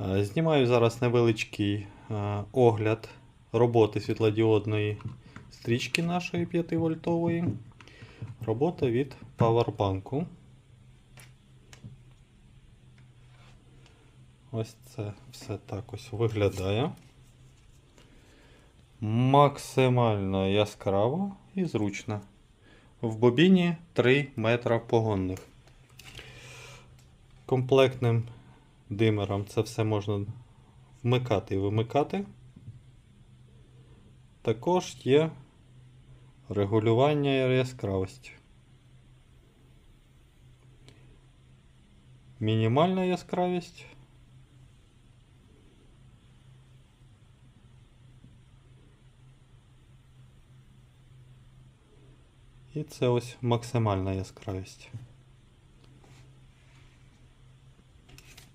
Е, Знімаю зараз невеличкий е, огляд роботи світлодіодної стрічки нашої 5 вольтової. Робота від павербанку. Ось це все так ось виглядає. Максимально яскраво і зручно. В бобіні 3 метра погонних. Комплектним димером це все можна вмикати і вимикати. Також є регулювання яскравості. Мінімальна яскравість. І це ось максимальна яскравість.